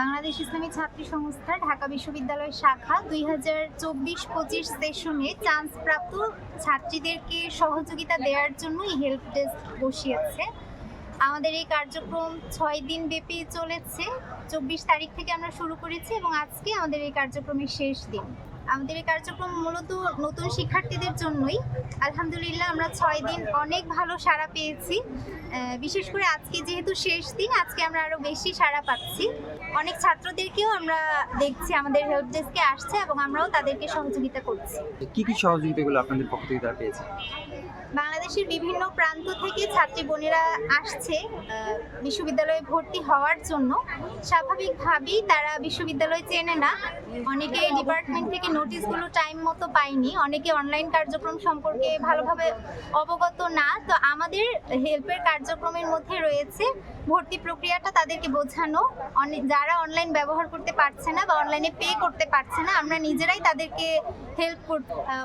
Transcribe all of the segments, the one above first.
বাংলাদেশ ইসলামী ছাত্রী সংস্থা, ঢাকা বিশ্ববিদ্যালয় শাখা, দুই হাজার চব্বিশ পঁচিশ সেশনে চান্সপ্রাপ্ত ছাত্রীদেরকে সহযোগিতা দেওয়ার জন্য এই হেল্প ডেস্ক বসিয়েছে। আমাদের এই কার্যক্রম ছয় দিন ব্যাপী চলেছে। চব্বিশ তারিখ থেকে আমরা শুরু করেছি এবং আজকে আমাদের এই কার্যক্রমের শেষ দিন। আমাদের এই কার্যক্রম মূলত নতুন শিক্ষার্থীদের জন্যই। আলহামদুলিল্লাহ আমরা ছয় দিন অনেক ভালো সাড়া পেয়েছি। বিশেষ করে আজকে যেহেতু শেষ দিন, আজকে আমরা আরও বেশি সাড়া পাচ্ছি। অনেক ছাত্রদেরকেও আমরা দেখছি আমাদের হেল্প ডেস্কে আসছে এবং আমরাও তাদেরকে সহযোগিতা করছি। কি কি সহযোগিতাগুলো আপনাদের পক্ষ থেকে তারা পেয়েছে? বাংলাদেশের বিভিন্ন প্রান্ত থেকে ছাত্রী বোনেরা আসছে বিশ্ববিদ্যালয়ে ভর্তি হওয়ার জন্য। স্বাভাবিকভাবেই তারা বিশ্ববিদ্যালয় চেনে না। অনেকে ডিপার্টমেন্ট থেকে নোটিশগুলো টাইম মতো পায়নি। অনেকে অনলাইন কার্যক্রম সম্পর্কে ভালোভাবে অবগত না। তো আমাদের হেল্পের কার্যক্রমের মধ্যে রয়েছে ভর্তি প্রক্রিয়াটা তাদেরকে বোঝানো। অনেক যারা অনলাইন ব্যবহার করতে পারছে না বা অনলাইনে পে করতে পারছে না, আমরা নিজেরাই তাদেরকে হেল্প কর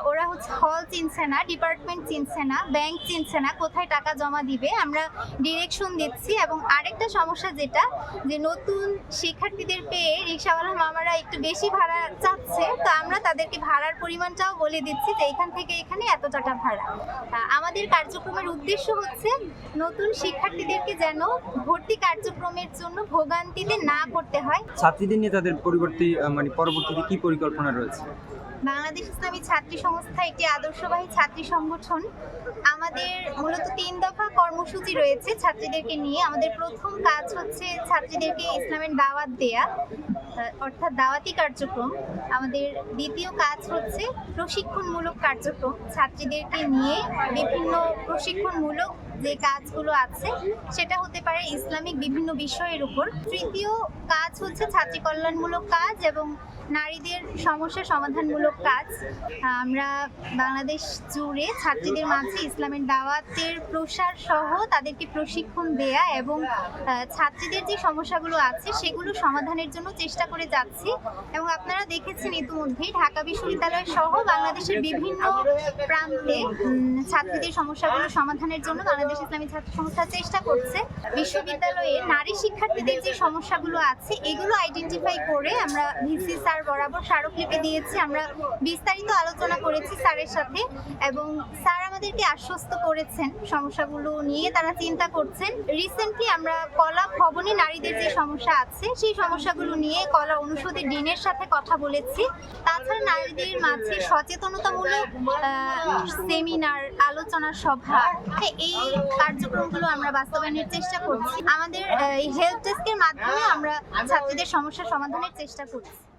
ওরা হচ্ছে হল চিনছে না ডিপার্টমেন্ট চিনছে না ব্যাংক চিনছে না, কোথায় টাকা জমা দিবে, আমরা ডিরেকশন দিচ্ছি। এবং আরেকটা সমস্যা যেটা, যে নতুন শিক্ষার্থীদের পেয়ে রিক্সাওয়ালা মামারা একটু বেশি ভাড়া চাচ্ছে, তো আমরা তাদেরকে ভাড়ার পরিমাণটাও বলে দিচ্ছি যে এখান থেকে এখানে এত ভাড়া। আমাদের কার্যক্রমের উদ্দেশ্য হচ্ছে নতুন শিক্ষার্থীদেরকে যেন ভর্তি কার্যক্রমের জন্য ভোগান্তিতে না করতে হয়। ছাত্রীদের নিয়ে তাদের পরিবর্তী মানে পরবর্তীতে কি পরিকল্পনা রয়েছে? বাংলাদেশ ইসলামী ছাত্রী সংস্থা একটি আদর্শবাহী ছাত্রী সংগঠন। আমাদের মূলত তিন দফা কর্মসূচি রয়েছে ছাত্রীদেরকে নিয়ে। আমাদের প্রথম কাজ হচ্ছে ছাত্রীদেরকে ইসলামের দাওয়াত দেয়া। অর্থাৎ দাওয়াতি কার্যক্রম। আমাদের দ্বিতীয় কাজ হচ্ছে প্রশিক্ষণমূলক কার্যক্রম। ছাত্রীদেরকে নিয়ে বিভিন্ন প্রশিক্ষণমূলক যে কাজগুলো আছে, সেটা হতে পারে ইসলামিক বিভিন্ন বিষয়ের উপর। তৃতীয় কাজ হচ্ছে ছাত্রী কল্যাণমূলক কাজ এবং নারীদের সমস্যা সমাধানমূলক কাজ। আমরা বাংলাদেশ জুড়ে ছাত্রীদের মাঝে ইসলামের দাওয়াতের প্রসার সহ তাদেরকে প্রশিক্ষণ দেয়া এবং ছাত্রীদের যে সমস্যাগুলো আছে সেগুলো সমাধানের জন্য চেষ্টা করে যাচ্ছি। এবং আপনারা দেখেছেন ইতিমধ্যেই ঢাকা বিশ্ববিদ্যালয় সহ বাংলাদেশের বিভিন্ন প্রান্তে ছাত্রীদের সমস্যাগুলো সমাধানের জন্য বাংলাদেশ ইসলামী ছাত্র সংস্থা চেষ্টা করছে। বিশ্ববিদ্যালয়ে নারী শিক্ষার্থীদের যে সমস্যাগুলো আছে এগুলো আইডেন্টিফাই করে আমরা ভিসি স্যার বরাবর স্মারকলিপি দিয়েছি। আমরা বিস্তারিত আলোচনা করেছি স্যারের সাথে এবং স্যার আমাদেরকে আশ্বস্ত করেছেন সমস্যাগুলো নিয়ে। তারা চিন্তা করছেন রিসেন্টলি আমরা কলা ভবনে নারীদের যে সমস্যা আছে সেই সমস্যাগুলো নিয়ে কলা অনুষদের ডিনের সাথে কথা বলেছি। তাছাড়া নারীদের মাঝে সচেতনতামূলক সেমিনার আলোচনা সভা হ্যাঁ, এই কার্যক্রমগুলো আমরা বাস্তবায়নের চেষ্টা করছি। আমাদের এই হেল্প ডেস্কের মাধ্যমে আমরা ছাত্রীদের সমস্যা সমাধানের চেষ্টা করছি।